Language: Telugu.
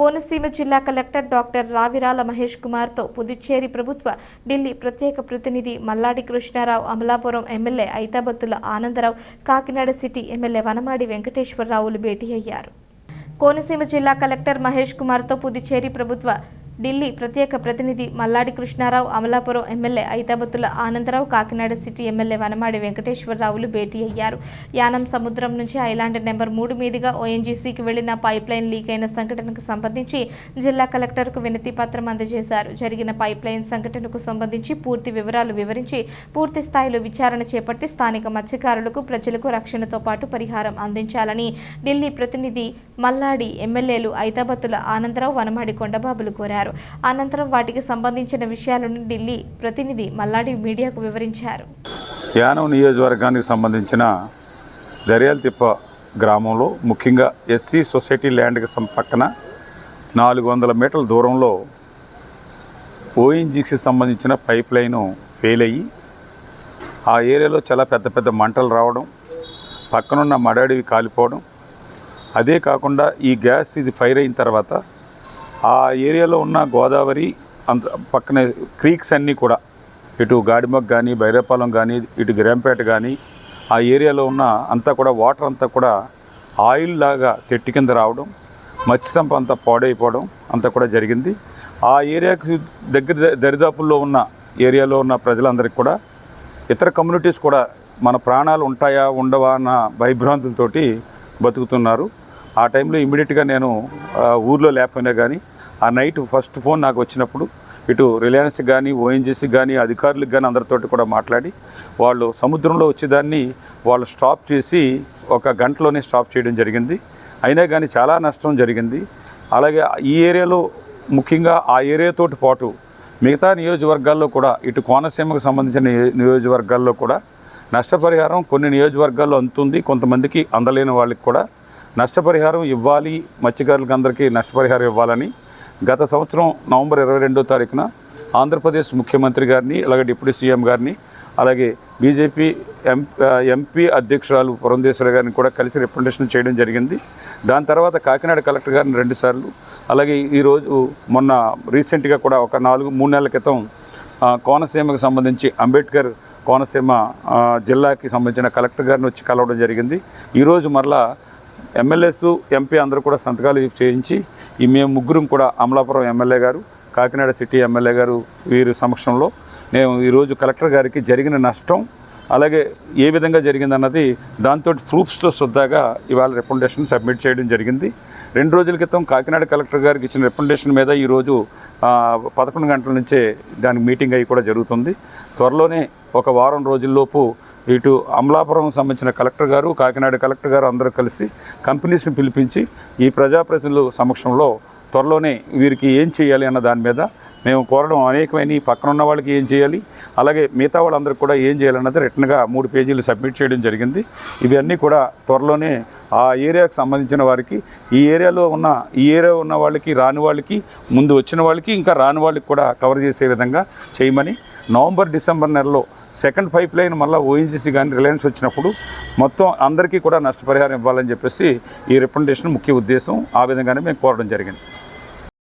కోనసీమ జిల్లా కలెక్టర్ డాక్టర్ రావిరాల మహేష్ కుమార్తో పుదుచ్చేరి ప్రభుత్వ ఢిల్లీ ప్రత్యేక ప్రతినిధి Malladi Krishnarao Amalapuram MLA Aithabathula Anandarao Kakinada city MLA Vanamadi వెంకటేశ్వరరావులు భేటీ అయ్యారు. కోనసీమ జిల్లా కలెక్టర్ మహేష్ కుమార్తో పుదుచ్చేరి ప్రభుత్వ ఢిల్లీ ప్రత్యేక ప్రతినిధి Malladi Krishnarao Amalapuram MLA Aithabathula Anandarao Kakinada city MLA Vanamadi వెంకటేశ్వరరావులు భేటీ అయ్యారు. యానం సముద్రం నుంచి ఐలాండ్ నెంబర్ మూడు మీదుగా ఓఎన్జీసీకి వెళ్ళిన పైప్ లైన్ లీక్ అయిన సంఘటనకు సంబంధించి జిల్లా కలెక్టర్కు వినతి పత్రం అందజేశారు. జరిగిన పైప్ లైన్ సంఘటనకు సంబంధించి పూర్తి వివరాలు వివరించి పూర్తి స్థాయిలో విచారణ చేపట్టి స్థానిక మత్స్యకారులకు ప్రజలకు రక్షణతో పాటు పరిహారం అందించాలని ఢిల్లీ ప్రతినిధి మల్లాడి ఎమ్మెల్యేలు ఐతాబత్తుల ఆనందరావు వనమాడి కొండబాబులు కోరారు. అనంతరం వాటికి సంబంధించిన విషయాలను ఢిల్లీ ప్రతినిధి మల్లాడి మీడియాకు వివరించారు. యానం నియోజకవర్గానికి సంబంధించిన దర్యాలతిప్ప గ్రామంలో ముఖ్యంగా ఎస్సీ సొసైటీ ల్యాండ్కి సం పక్కన నాలుగు వందల మీటర్ల దూరంలో ఓఎన్జీకి సంబంధించిన పైప్ లైను ఫెయిల్ అయ్యి ఆ ఏరియాలో చాలా పెద్ద పెద్ద మంటలు రావడం పక్కనున్న మడడివి కాలిపోవడం అదే కాకుండా ఈ గ్యాస్ ఇది ఫైర్ అయిన తర్వాత ఆ ఏరియాలో ఉన్న గోదావరి అంత పక్కన క్రీక్స్ అన్నీ కూడా ఇటు గాడిమగ్ కానీ బైరాపాలెం కానీ ఇటు గిరంపేట కానీ ఆ ఏరియాలో ఉన్న అంతా కూడా వాటర్ అంతా కూడా ఆయిల్ లాగా తెట్టి కింద రావడం మత్స్యంప అంతా పాడైపోవడం అంతా కూడా జరిగింది. ఆ ఏరియాకి దగ్గర దరిదాపుల్లో ఉన్న ఏరియాలో ఉన్న ప్రజలందరికీ కూడా ఇతర కమ్యూనిటీస్ కూడా మన ప్రాణాలు ఉంటాయా ఉండవా అన్న భయభ్రాంతులతోటి బతుకుతున్నారు. ఆ టైంలో ఇమీడియట్గా నేను ఊర్లో లేకపోయినా కానీ ఆ నైట్ ఫస్ట్ ఫోన్ నాకు వచ్చినప్పుడు ఇటు రిలయన్స్ కానీ ఓఎన్జీసీ కానీ అధికారులకు కానీ అందరితోటి కూడా మాట్లాడి వాళ్ళు సముద్రంలో వచ్చేదాన్ని వాళ్ళు స్టాప్ చేసి ఒక గంటలోనే స్టాప్ చేయడం జరిగింది. అయినా కానీ చాలా నష్టం జరిగింది. అలాగే ఈ ఏరియాలో ముఖ్యంగా ఆ ఏరియాతోటి పాటు మిగతా నియోజకవర్గాల్లో కూడా ఇటు కోనసీమకు సంబంధించిన నియోజకవర్గాల్లో కూడా నష్టపరిహారం కొన్ని నియోజకవర్గాల్లో అందుతుంది. కొంతమందికి అందలేని వాళ్ళకి కూడా నష్టపరిహారం ఇవ్వాలి మత్స్యకారులకు అందరికీ నష్టపరిహారం ఇవ్వాలని గత సంవత్సరం నవంబర్ ఇరవై రెండో తారీఖున ఆంధ్రప్రదేశ్ ముఖ్యమంత్రి గారిని అలాగే డిప్యూటీ సీఎం గారిని అలాగే బీజేపీ ఎం ఎంపీ అధ్యక్షురాలు పురంధేశ్వరి గారిని కూడా కలిసి రిప్రజెంటేషన్ చేయడం జరిగింది. దాని తర్వాత కాకినాడ కలెక్టర్ గారిని రెండుసార్లు అలాగే ఈరోజు మొన్న రీసెంట్గా కూడా ఒక నాలుగు మూడు నెలల క్రితం కోనసీమకు సంబంధించి అంబేద్కర్ కోనసీమ జిల్లాకి సంబంధించిన కలెక్టర్ గారిని వచ్చి కలవడం జరిగింది. ఈరోజు మరలా ఎమ్మెల్యేస్ ఎంపీ అందరూ కూడా సంతకాలు చేయించి ఈ మేము ముగ్గురం కూడా అమలాపురం ఎమ్మెల్యే గారు కాకినాడ సిటీ ఎమ్మెల్యే గారు వీరి సమక్షంలో మేము ఈరోజు కలెక్టర్ గారికి జరిగిన నష్టం అలాగే ఏ విధంగా జరిగిందన్నది దాంతో ప్రూఫ్స్తో శుద్ధాగా ఇవాళ రికమెండేషన్ సబ్మిట్ చేయడం జరిగింది. రెండు రోజుల క్రితం కాకినాడ కలెక్టర్ గారికి ఇచ్చిన రికమెండేషన్ మీద ఈరోజు పదకొండు గంటల నుంచే దానికి మీటింగ్ అయ్యి కూడా జరుగుతుంది. త్వరలోనే ఒక వారం రోజుల్లోపు ఇటు అమలాపురం సంబంధించిన కలెక్టర్ గారు కాకినాడ కలెక్టర్ గారు అందరూ కలిసి కంపెనీస్ని పిలిపించి ఈ ప్రజాప్రతినిధుల సమక్షంలో త్వరలోనే వీరికి ఏం చేయాలి అన్న దాని మీద మేము కోరడం అనేకమైన పక్కన ఉన్న వాళ్ళకి ఏం చేయాలి? అలాగే మిగతా వాళ్ళందరికీ కూడా ఏం చేయాలన్నది రిటర్న్గా మూడు పేజీలు సబ్మిట్ చేయడం జరిగింది. ఇవన్నీ కూడా త్వరలోనే ఆ ఏరియాకు సంబంధించిన వారికి ఈ ఏరియాలో ఉన్న ఈ ఏరియా ఉన్న వాళ్ళకి రాని వాళ్ళకి ముందు వచ్చిన వాళ్ళకి ఇంకా రాని వాళ్ళకి కూడా కవర్ చేసే విధంగా చేయమని నవంబర్ డిసెంబర్ నెలలో సెకండ్ పైప్ లైన్ మళ్ళీ ఓఎన్జీసీ కానీ రిలయన్స్ వచ్చినప్పుడు మొత్తం అందరికీ కూడా నష్టపరిహారం ఇవ్వాలని చెప్పేసి ఈ రిప్రజెంటేషన్ ముఖ్య ఉద్దేశం. ఆ విధంగానే మేము కోరడం జరిగింది.